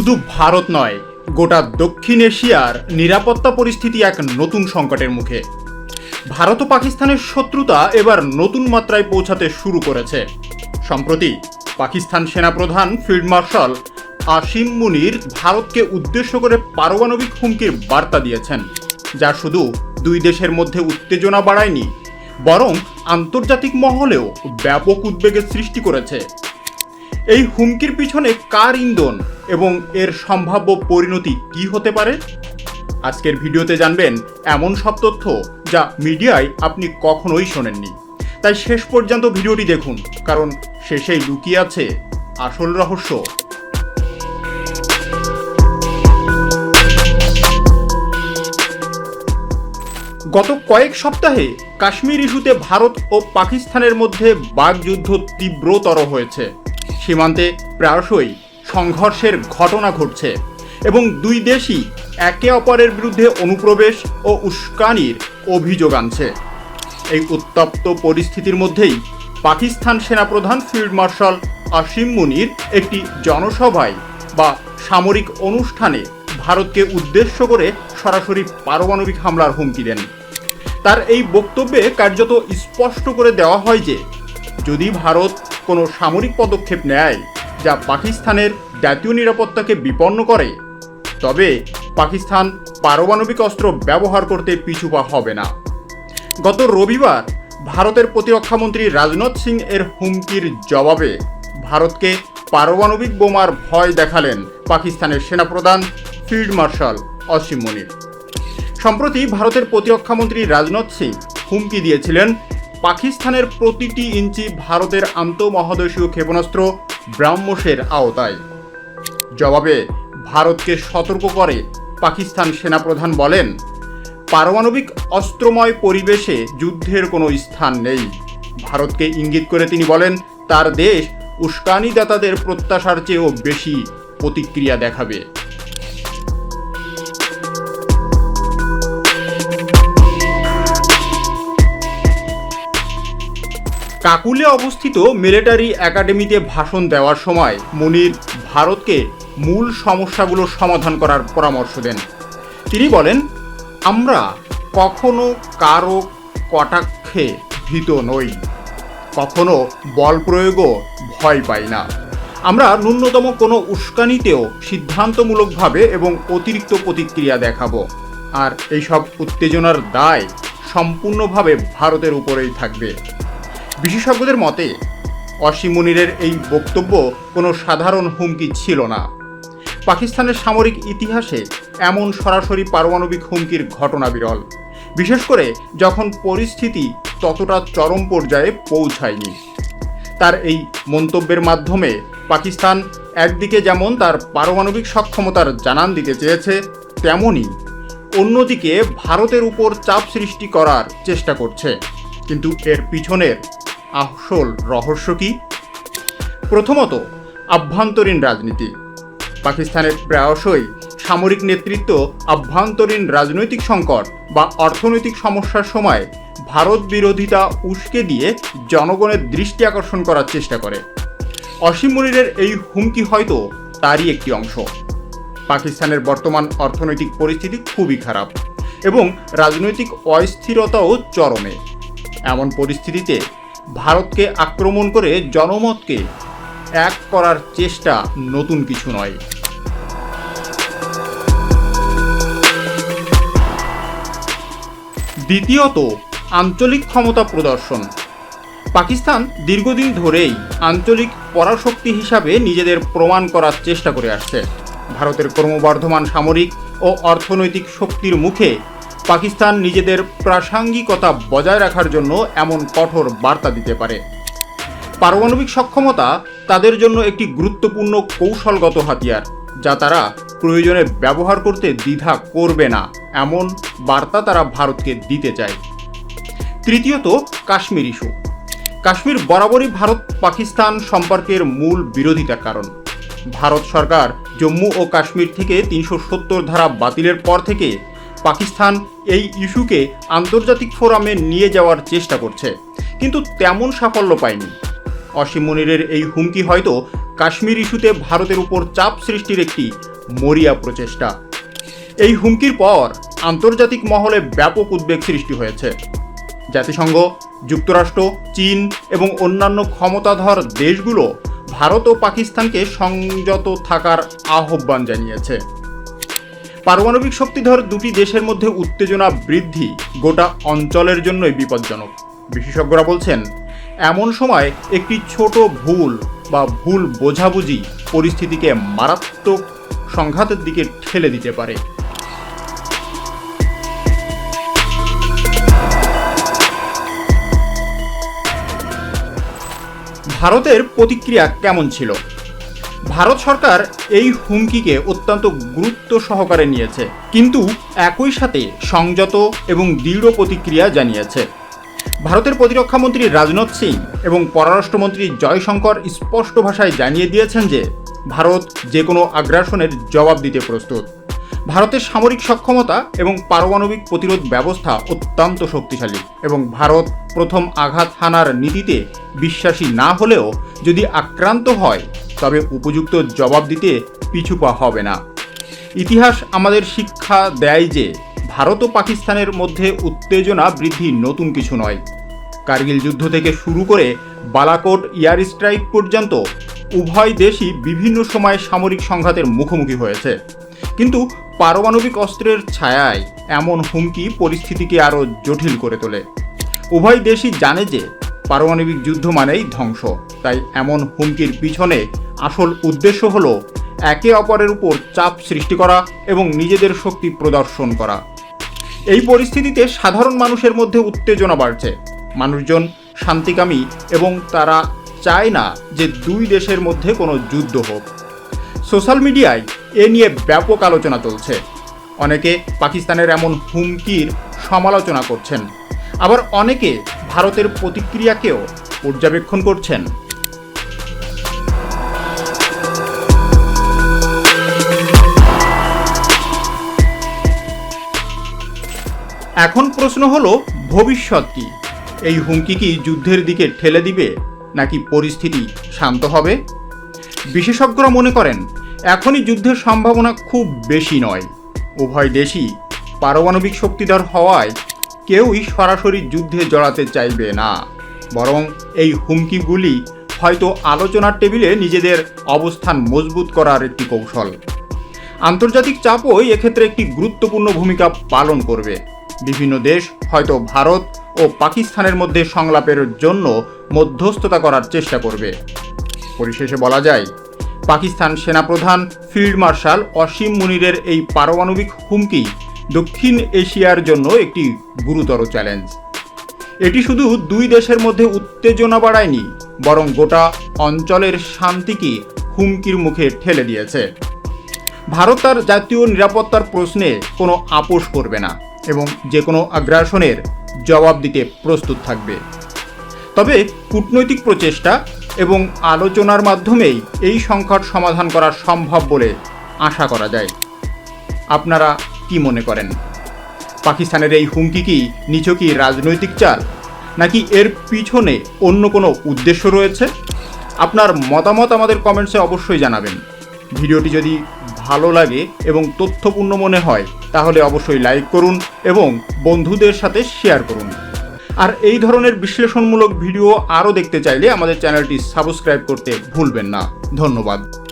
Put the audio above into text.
শুধু ভারত নয়, গোটা দক্ষিণ এশিয়ার নিরাপত্তা পরিস্থিতি এক নতুন সংকটের মুখে। ভারত ও পাকিস্তানের শত্রুতা এবার নতুন মাত্রায় পৌঁছাতে শুরু করেছে। সম্প্রতি পাকিস্তান সেনাপ্রধান ফিল্ড মার্শাল আসিম মুনির ভারতকে উদ্দেশ্য করে পারমাণবিক হুমকির বার্তা দিয়েছেন, যা শুধু দুই দেশের মধ্যে উত্তেজনা বাড়ায়নি, বরং আন্তর্জাতিক মহলেও ব্যাপক উদ্বেগের সৃষ্টি করেছে। এই হুমকির পিছনে কার ইন্ধন এবং এর সম্ভাব্য পরিণতি কি হতে পারে? আজকের ভিডিওতে জানবেন এমন সব তথ্য যা মিডিয়ায় আপনি কখনোই শোনেননি। তাই শেষ পর্যন্ত ভিডিওটি দেখুন, কারণ শেষেই লুকিয়ে আছে আসল রহস্য। গত কয়েক সপ্তাহে কাশ্মীর ইস্যুতে ভারত ও পাকিস্তানের মধ্যে বাগযুদ্ধ তীব্রতর হয়েছে। সীমান্তে প্রায়শই সংঘর্ষের ঘটনা ঘটছে এবং দুই দেশই একে অপরের বিরুদ্ধে অনুপ্রবেশ ও উস্কানির অভিযোগ আনছে। এই উত্তপ্ত পরিস্থিতির মধ্যেই পাকিস্তান সেনাপ্রধান ফিল্ড মার্শাল আসিম মুনির একটি জনসভায় বা সামরিক অনুষ্ঠানে ভারতকে উদ্দেশ্য করে সরাসরি পারমাণবিক হামলার হুমকি দেন। তার এই বক্তব্যে কার্যত স্পষ্ট করে দেওয়া হয় যে, যদি ভারত কোনো সামরিক পদক্ষেপ নেয় যা পাকিস্তানের জাতীয় নিরাপত্তাকে বিপন্ন করে। তবে পাকিস্তান পারমাণবিক অস্ত্র ব্যবহার করতে পিছুপা হবে না। গত রবিবার ভারতের প্রতিরক্ষামন্ত্রী রাজনাথ সিং এর হুমকির জবাবে ভারতকে পারমাণবিক বোমার ভয় দেখালেন পাকিস্তানের সেনাপ্রধান ফিল্ড মার্শাল অসীম মনির। সম্প্রতি ভারতের প্রতিরক্ষামন্ত্রী রাজনাথ সিং হুমকি দিয়েছিলেন পাকিস্তানের প্রতিটি ইঞ্চি ভারতের আন্তঃমহাদেশীয় ক্ষেপণাস্ত্র ব্রাহ্মসের আওতায়। জবাবে, ভারতকে সতর্ক করে পাকিস্তান সেনাপ্রধান বলেন, পারমাণবিক অস্ত্রময় পরিবেশে যুদ্ধের কোনো স্থান নেই। ভারতকে ইঙ্গিত করে তিনি বলেন, তার দেশ উস্কানিদাতাদের প্রত্যাশার চেয়েও বেশি প্রতিক্রিয়া দেখাবে। কাকুলে অবস্থিত মিলিটারি একাডেমিতে ভাষণ দেওয়ার সময় মুনির ভারতকে মূল সমস্যাগুলো সমাধান করার পরামর্শ দেন। তিনি বলেন, আমরা কখনো কারও কটাক্ষে ভীত নই। কখনো বল প্রয়োগও ভয় পাই না। আমরা ন্যূনতম কোনো উস্কানিতেও সিদ্ধান্তমূলকভাবে এবং অতিরিক্ত প্রতিক্রিয়া দেখাবো। আর এইসব উত্তেজনার দায় সম্পূর্ণভাবে ভারতের উপরেই থাকবে। বিশেষজ্ঞদের মতে, অসীম মুনিরের এই বক্তব্য কোনো সাধারণ হুমকি ছিল না। পাকিস্তানের সামরিক ইতিহাসে এমন সরাসরি পারমাণবিক হুমকির ঘটনা বিরল। বিশেষ করে যখন পরিস্থিতি ততটা চরম পর্যায়ে পৌঁছায়নি। তার এই মন্তব্যের মাধ্যমে পাকিস্তান একদিকে যেমন তার পারমাণবিক সক্ষমতার জানান দিতে চেয়েছে তেমনই অন্যদিকে ভারতের উপর চাপ সৃষ্টি করার চেষ্টা করছে। কিন্তু এর পিছনের আসল রহস্য কি? প্রথমত, আভ্যন্তরীণ রাজনীতি। পাকিস্তানের প্রায়শই সামরিক নেতৃত্ব আভ্যন্তরীণ রাজনৈতিক সংকট বা অর্থনৈতিক সমস্যার সময় ভারত বিরোধিতা উস্কে দিয়ে জনগণের দৃষ্টি আকর্ষণ করার চেষ্টা করে। অসীম মনিরের এই হুমকি হয়তো তারই একটি অংশ। পাকিস্তানের বর্তমান অর্থনৈতিক পরিস্থিতি খুবই খারাপ এবং রাজনৈতিক অস্থিরতাও চরমে। এমন পরিস্থিতিতে ভারতকে আক্রমণ করে জনমতকে এক করার চেষ্টা নতুন কিছু নয়। দ্বিতীয়ত, আঞ্চলিক ক্ষমতা প্রদর্শন। পাকিস্তান দীর্ঘদিন ধরেই আঞ্চলিক পরাশক্তি হিসাবে নিজেদের প্রমাণ করার চেষ্টা করে আসছে। ভারতের ক্রমবর্ধমান সামরিক ও অর্থনৈতিক শক্তির মুখে পাকিস্তান নিজেদের প্রাসঙ্গিকতা বজায় রাখার জন্য এমন কঠোর বার্তা দিতে পারে। পারমাণবিক সক্ষমতা তাদের জন্য একটি গুরুত্বপূর্ণ কৌশলগত হাতিয়ার, যা তারা প্রয়োজনে ব্যবহার করতে দ্বিধা করবে না, এমন বার্তা তারা ভারতকে দিতে চায়। তৃতীয়ত, কাশ্মীর ইস্যু। কাশ্মীর বরাবরই ভারত পাকিস্তান সম্পর্কের মূল বিরোধিতার কারণ। ভারত সরকার জম্মু ও কাশ্মীর থেকে তিনশো সত্তর ধারা বাতিলের পর থেকে পাকিস্তান এই ইস্যুকে আন্তর্জাতিক ফোরামে নিয়ে যাওয়ার চেষ্টা করছে, কিন্তু তেমন সাফল্য পায়নি। অসীম মনিরের এই হুমকি হয়তো কাশ্মীর ইস্যুতে ভারতের উপর চাপ সৃষ্টির একটি মরিয়া প্রচেষ্টা। এই হুমকির পর আন্তর্জাতিক মহলে ব্যাপক উদ্বেগ সৃষ্টি হয়েছে। জাতিসংঘ, যুক্তরাষ্ট্র, চীন এবং অন্যান্য ক্ষমতাধর দেশগুলো ভারত ও পাকিস্তানকে সংযত থাকার আহ্বান জানিয়েছে। পারমাণবিক শক্তিধর দুটি দেশের মধ্যে উত্তেজনা বৃদ্ধি গোটা অঞ্চলের জন্যই বিপজ্জনক। বিশেষজ্ঞরা বলছেন, এমন সময় একটি ছোট ভুল বা ভুল বোঝাবুঝি পরিস্থিতিকে মারাত্মক সংঘাতের দিকে ঠেলে দিতে পারে। ভারতের প্রতিক্রিয়া কেমন ছিল? ভারত সরকার এই হুমকিকে অত্যন্ত গুরুত্ব সহকারে নিয়েছে, কিন্তু একই সাথে সংযত এবং দৃঢ় প্রতিক্রিয়া জানিয়েছে। ভারতের প্রতিরক্ষা মন্ত্রী রাজনাথ সিং এবং পররাষ্ট্রমন্ত্রী জয়শঙ্কর স্পষ্ট ভাষায় জানিয়ে দিয়েছেন যে, ভারত যে কোনো আগ্রাসনের জবাব দিতে প্রস্তুত। ভারতের সামরিক সক্ষমতা এবং পারমাণবিক প্রতিরোধ ব্যবস্থা অত্যন্ত শক্তিশালী এবং ভারত প্রথম আঘাত হানার নীতিতে বিশ্বাসী না হলেও যদি আক্রান্ত হয়, তবে উপযুক্ত জবাব দিতে পিছু পা হবে না। ইতিহাস আমাদের শিক্ষা দেয় যে, ভারত ও পাকিস্তানের মধ্যে উত্তেজনা বৃদ্ধি নতুন কিছু নয়। কার্গিল যুদ্ধ থেকে শুরু করে বালাকোট এয়ার স্ট্রাইক পর্যন্ত উভয় দেশই বিভিন্ন সময় সামরিক সংঘাতের মুখোমুখি হয়েছে। কিন্তু পারমাণবিক অস্ত্রের ছায়ায় এমন হুমকি পরিস্থিতিকে আরও জটিল করে তোলে। উভয় দেশই জানে যে পারমাণবিক যুদ্ধ মানেই ধ্বংস। তাই এমন হুমকির পিছনে আসল উদ্দেশ্য হল একে অপরের উপর চাপ সৃষ্টি করা এবং নিজেদের শক্তি প্রদর্শন করা। এই পরিস্থিতিতে সাধারণ মানুষের মধ্যে উত্তেজনা বাড়ছে। মানুষজন শান্তিকামী এবং তারা চায় না যে দুই দেশের মধ্যে কোনো যুদ্ধ হোক। সোশ্যাল মিডিয়ায় এ নিয়ে ব্যাপক আলোচনা চলছে। অনেকে পাকিস্তানের এমন হুমকির সমালোচনা করছেন। আবার অনেকে ভারতের প্রতিক্রিয়াকেও পর্যবেক্ষণ করছেন। এখন প্রশ্ন হলো, ভবিষ্যৎ কি? এই হুমকি কি যুদ্ধের দিকে ঠেলে দিবে? নাকি পরিস্থিতি শান্ত হবে? বিশেষজ্ঞরা মনে করেন, এখনই যুদ্ধের সম্ভাবনা খুব বেশি নয়। উভয় দেশই পারমাণবিক শক্তিধর হওয়ায় কেউই সরাসরি যুদ্ধে জড়াতে চাইবে না। বরং এই হুমকিগুলি হয়তো আলোচনার টেবিলে নিজেদের অবস্থান মজবুত করার একটি কৌশল। আন্তর্জাতিক চাপও এক্ষেত্রে একটি গুরুত্বপূর্ণ ভূমিকা পালন করবে। বিভিন্ন দেশ হয়তো ভারত ও পাকিস্তানের মধ্যে সংলাপের জন্য মধ্যস্থতা করার চেষ্টা করবে। পরিশেষে বলা যায়, পাকিস্তান সেনাপ্রধান, ফিল্ড মার্শাল অসীম মুনিরের এই পারমাণবিক হুমকি দক্ষিণ এশিয়ার জন্য একটি গুরুতর চ্যালেঞ্জ। এটি শুধু দুই দেশের মধ্যে উত্তেজনা বাড়ায়নি, বরং গোটা অঞ্চলের শান্তিকে হুমকির মুখে ঠেলে দিয়েছে। ভারত তার জাতীয় নিরাপত্তার প্রশ্নে কোনো আপোষ করবে না এবং যে কোনো আগ্রাসনের জবাব দিতে প্রস্তুত থাকবে। তবে কূটনৈতিক প্রচেষ্টা এবং আলোচনার মাধ্যমেই এই সংকট সমাধান করা সম্ভব বলে আশা করা যায়। আপনারা কি মনে করেন? পাকিস্তানের এই হুমকি কি নিছকই রাজনৈতিক চাল, নাকি এর পিছনে অন্য কোনো উদ্দেশ্য রয়েছে? আপনার মতামত আমাদের কমেন্টসে অবশ্যই জানাবেন। ভিডিওটি যদি ভালো লাগে এবং তথ্যপূর্ণ মনে হয়, তাহলে অবশ্যই লাইক করুন এবং বন্ধুদের সাথে শেয়ার করুন। আর এই ধরনের বিশ্লেষণমূলক ভিডিও আরও দেখতে চাইলে আমাদের চ্যানেলটি সাবস্ক্রাইব করতে ভুলবেন না। ধন্যবাদ।